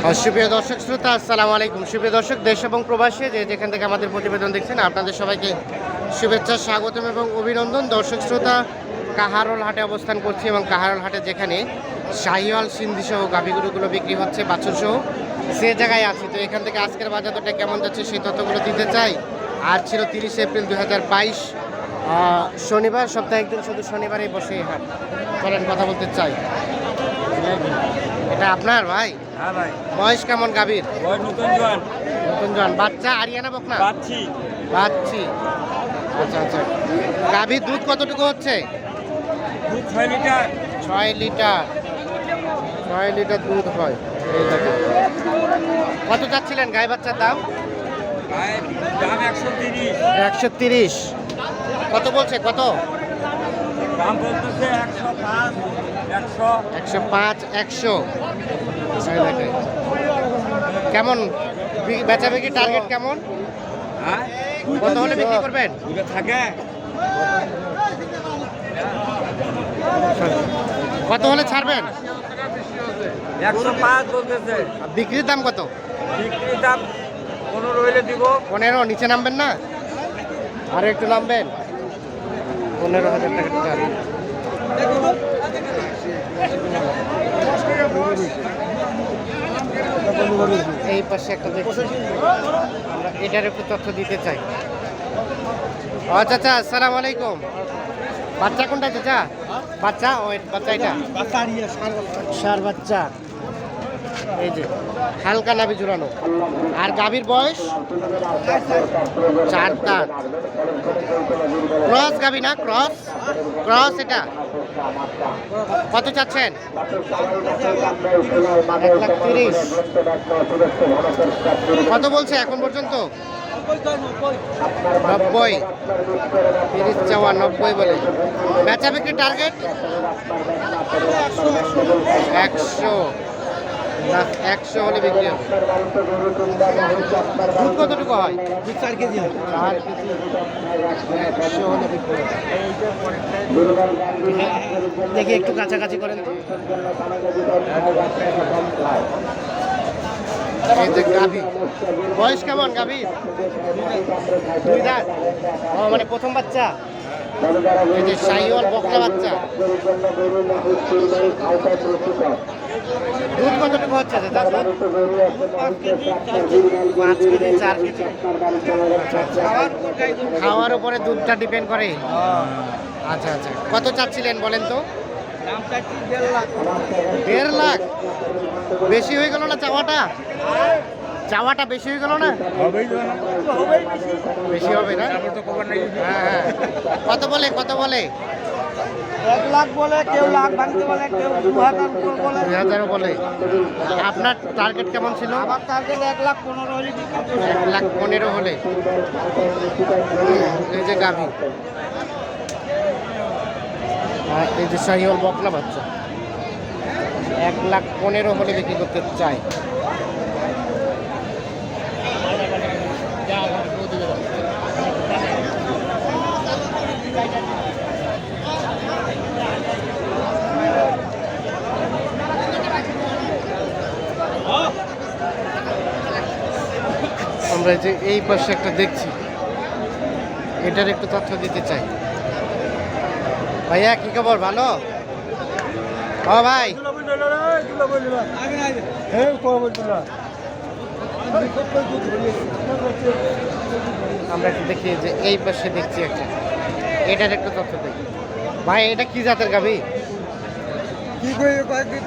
সুপ্রিয় দর্শক শ্রোতা, আসসালামু আলাইকুম। সুপ্রিয় দর্শক, দেশ এবং প্রবাসী যে যেখান থেকে আমাদের প্রতিবেদন দেখছেন, আপনাদের সবাইকে শুভেচ্ছা, স্বাগতম এবং অভিনন্দন। দর্শক শ্রোতা, কাহারোল হাটে অবস্থান করছি এবং কাহারোল হাটে যেখানে শাহিওয়াল সিন্ধি সহ গাভীগুলোগুলো বিক্রি হচ্ছে বাছুর সহ সে জায়গায় আছি। তো এখান থেকে আজকের বাজার কেমন যাচ্ছে সেই তথ্যগুলো দিতে চাই। আর ছিল তিরিশে এপ্রিল দু হাজার বাইশ শনিবার, সপ্তাহে একদিন শুধু শনিবারেই বসে হাট। চলেন, কথা বলতে চাই। এটা আপনার ভাই? বয়স কেমন গাভীর? নতুন জন বাচ্চা আরিয়ানা বকনা? পাচ্ছি আচ্ছা আচ্ছা। গাভীর দুধ কতটুকু হচ্ছে? দুধ ছয় লিটার। ছয় লিটার। ছয় লিটার দুধ হয়। এই কত চাচ্ছিলেন গাই বাচ্চার দাম একশো তিরিশ। একশো তিরিশ। কত বলছে? কত? দাম বলতেছে একশো পাঁচ। একশো পাঁচ একশো কেমন? বেচা বিক্রি টার্গেট কেমন? হ্যাঁ? কত হলে বিক্রি করবেন? থাকে। কত হলে ছাড়বেন? একশো পাঁচ বলতেছে। বিক্রির দাম কত? বিক্রির দাম পনেরো হইলে দিব। পনেরো নিচে নামবেন না? আর একটু নামবেন। পনেরো হাজার টাকা এই পাশে একটা আমরা এটার একটু তথ্য দিতে চাই। ও আচ্ছা আসসালামু আলাইকুম। বাচ্চা কোনটা, চাচা? বাচ্চা, ও বাচ্চা এটা? সার বাচ্চা। এই যে, হালকা নাভি জুড়ানো আর গাভীর বয়স? চার দাঁত। ক্রস গাভী না, ক্রস? ক্রস এটা? কত চাচ্ছেন? তিরিশ। কত বলছে এখন পর্যন্ত? নব্বই। তিরিশ চাওয়া নব্বই বলে। বেচা বিক্রি টার্গেট একশো। না একশো হলে বিক্রি হবে। দুধ কতটুকু হয়? চার কেজি হয়। চার কেজি একশো হলে বিক্রি হবে। দেখি একটু কাছাকাছি করেন তো। গাভী বয়স কেমন গাভী? দুই দাঁত। মানে প্রথম বাচ্চা? এই যে শাহিওয়াল বকলা বাচ্চা। দুধ কতটুকু হচ্ছে দাদা? দুধ পাঁচ কেজি চার কেজি। খাওয়ার উপরে দুধটা ডিপেন্ড করে। আচ্ছা আচ্ছা। কত চাচ্ছিলেন বলেন তো? দেড় লাখ। বেশি হয়ে গেল না চাওয়াটা? চাওয়াটা বেশি হয়ে গেল না? বেশি হবে না? হ্যাঁ হ্যাঁ। কত বলে কত বলে? এক লাখ বলে কেউ লাখ ভাঙতে বলে কেউ দু হাজার বলে। দুই হাজারও বলে। আপনার টার্গেট কেমন ছিল? আমার টার্গেট এক লাখ পনেরো হলে এক লাখ পনেরো হলে। এই যে গাভী। এই যে শাহিওয়াল বকলা বাচ্চা। এক লাখ পনেরো হলে বিক্রি করতে চাই আমরা যে এই পাশে একটা দেখছি। এটার একটু তথ্য দিতে চাই। ভাইয়া, কি খবর? ভালো? ও ভাই। আমরা একটু দেখি যে এই পাশে দেখছি একটা। এটার একটু তথ্য দেখি ভাই, এটা কি জাতের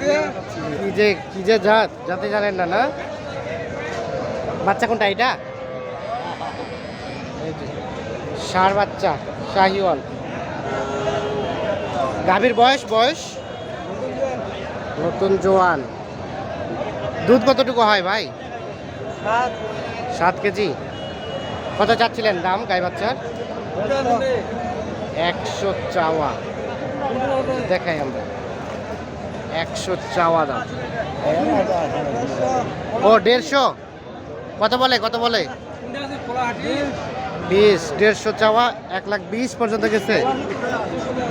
দিয়ে কি যে কি যে জাত? জাতে জানেন না না? বাচ্চা কোনটা, এটা এই যে, ষাঁড় বাচ্চা শাহিওয়াল। গাভীর বয়স বয়স? নতুন জোয়ান। দুধ কতটুকু হয় ভাই? সাত কেজি। কত চাচ্ছিলেন দাম গাই বাচ্চার? একশো চাওয়া। দেখাই আমরা। একশো চাওয়া দাম। ও, দেড়শো? কত বলে কত বলে? বিশ দেড়শো চাওয়া এক লাখ বিশ পর্যন্ত গেছে।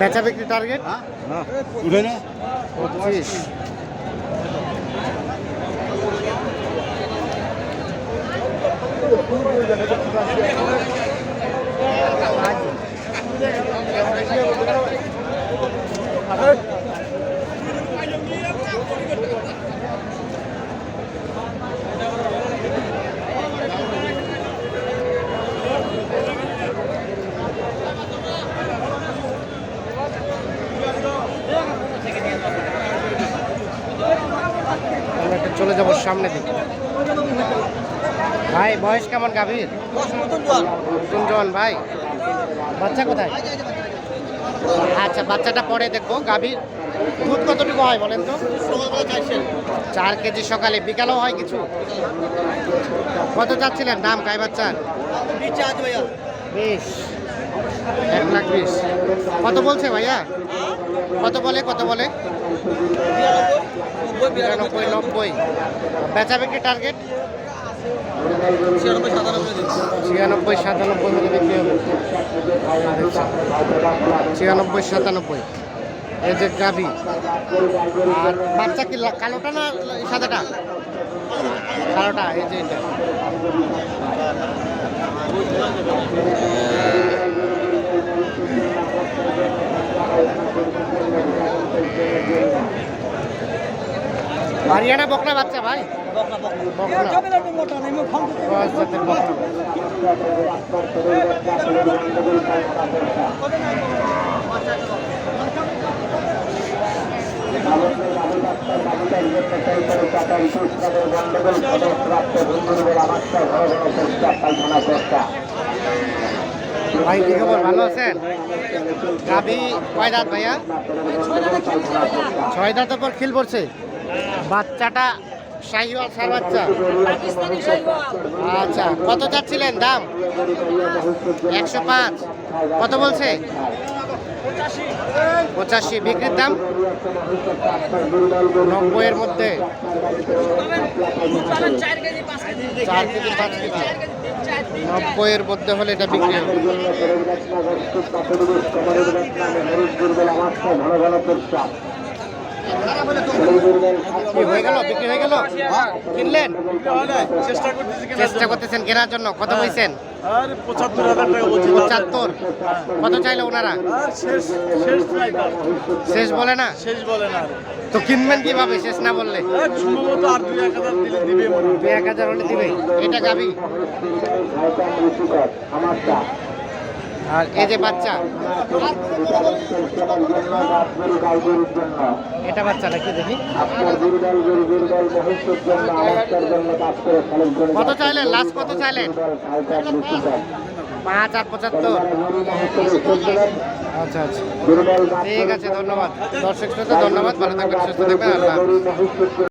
বেচা বিক্রি টার্গেট পঁচিশ। চলে যাব সামনে দিকে ভাই, বয়স কেমন গাভীর? নতুন জন, ভাই। বাচ্চা কোথায়? আচ্ছা বাচ্চাটা পরে দেখব। গাভীর দুধ কতটুকু হয় বলেন তো? চার কেজি সকালে, বিকালেও হয় কিছু? কত চাচ্ছিলেন দাম, গাই বাচ্চার? বিশ। এক লাখ বিশ। কত বলছে ভাইয়া? কত বলে কত বলে? নব্বই। বেচা টার্গেট ছিয়ানব্বই, সাতানব্বই হলে বিক্রি হবে। ছিয়ানব্বই, সাতানব্বই। এই যে গাভি। আর বাচ্চা কি কালোটা না সাদাটা? কালোটা, এই যে এটা। হরিয়ানা বকনা বাচ্চা ভাই। জাতের বকনা। ভাই কি খবর? ভালো আছেন? গাভি কয় দাঁত ভাইয়া? ছয় দাঁতের পর খিল পড়ছে? বাচ্চাটা শাহিওয়াল সার বাচ্চা? আচ্ছা কত চাচ্ছিলেন দাম? একশো পাঁচ। কত বলছে? পঁচাশি। বিক্রির দাম? নব্বইয়ের মধ্যে। চার কেজি পাঁচ কেজি। নব্বইয়ের মধ্যে হলে এটা বিক্রি হবে। হয়ে গেল? বিক্রি হয়ে গেল? কিনলেন? চেষ্টা করতেছেন কেনার জন্য? কত বলছেন আর পঁচাত্তর পঁচাত্তর। কত চাইলে ওনারা? শেষ বলে না? শেষ বলে না তো কিনবেন কীভাবে? শেষ না বললে? সম্ভবত আর দুই এক হাজার দিলে দিবে হয়। দু এক হাজার হলে দিবে এটা গাবি? আর এই যে বাচ্চা। এটা বাচ্চা নাকি দেখি। কত চাইলেন? লাস্ট কত চাইলেন? পাঁচ আর পঁচাত্তর। আচ্ছা আচ্ছা। ঠিক আছে, ধন্যবাদ। দর্শক শ্রোতা, ধন্যবাদ। ভালো থাকবেন, সুস্থ থাকবেন, আল্লাহ।